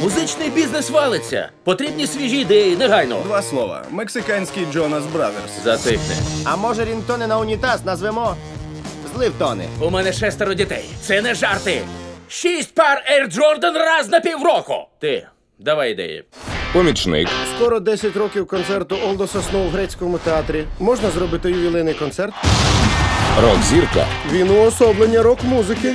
Музичний бізнес валиться. Потрібні свіжі ідеї, негайно. Два слова. Мексиканський Джонас Бразерс. Затихни. А може рінтони на унітаз назвемо зливтони? У мене шестеро дітей. Це не жарти. Шість пар Air Jordan раз на півроку. Ти, давай ідеї. Помічник, Скоро 10 років концерту Олдоса Сноу в грецькому театрі. Можна зробити ювілейний концерт? рок-зірка, Він уособлення рок-музики.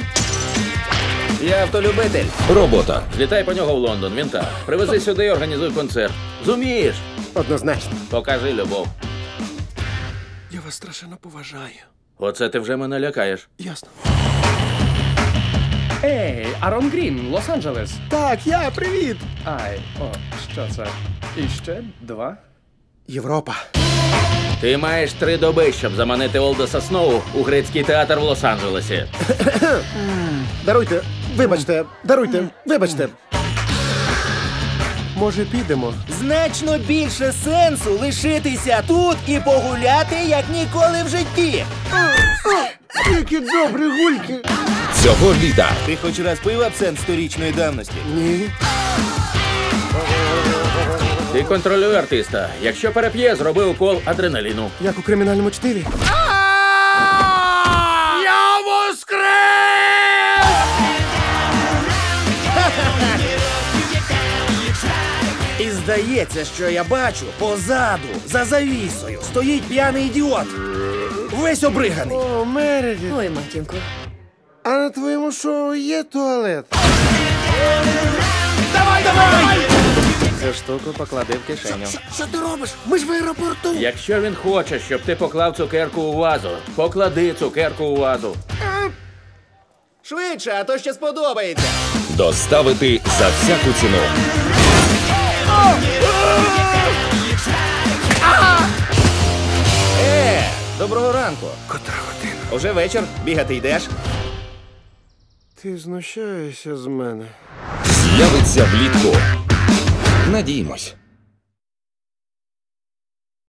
Я автолюбитель. робота. Злітай по нього в Лондон, він так. Привези сюди і організуй концерт. Зумієш? Однозначно. Покажи любов. Я вас страшенно поважаю. Оце ти вже мене лякаєш. Ясно. Ей, Арон Грін, Лос-Анджелес. Так, я привіт. Ай, о, що це? І ще два? Європа. Ти маєш три доби, щоб заманити Олдоса Сноу у грецький театр в Лос-Анджелесі. Даруйте, вибачте, даруйте, вибачте. Може, підемо? Значно більше сенсу лишитися тут і погуляти, як ніколи в житті. Які добрі гульки. Цього літа Ти хоч раз пив абсент сторічної давності? Ні. Ти контролюй артиста. Якщо переп'є, зроби укол адреналіну. Як у кримінальному чтиві. Здається, що я бачу позаду, за завісою, стоїть п'яний ідіот. Весь обриганий. О, Мереді. Ой, матінко. А на твоєму шоу є туалет? Давай, Цю штуку поклади в кишеню. Що ти робиш? Ми ж в аеропорту. Якщо він хоче, щоб ти поклав цукерку у вазу, поклади цукерку у вазу. Швидше, а то ще сподобається. доставити за всяку ціну. Е, доброго ранку. Котра година? Уже вечір, бігати йдеш. Ти знущаєшся з мене. З'явиться влітку. Надіємось.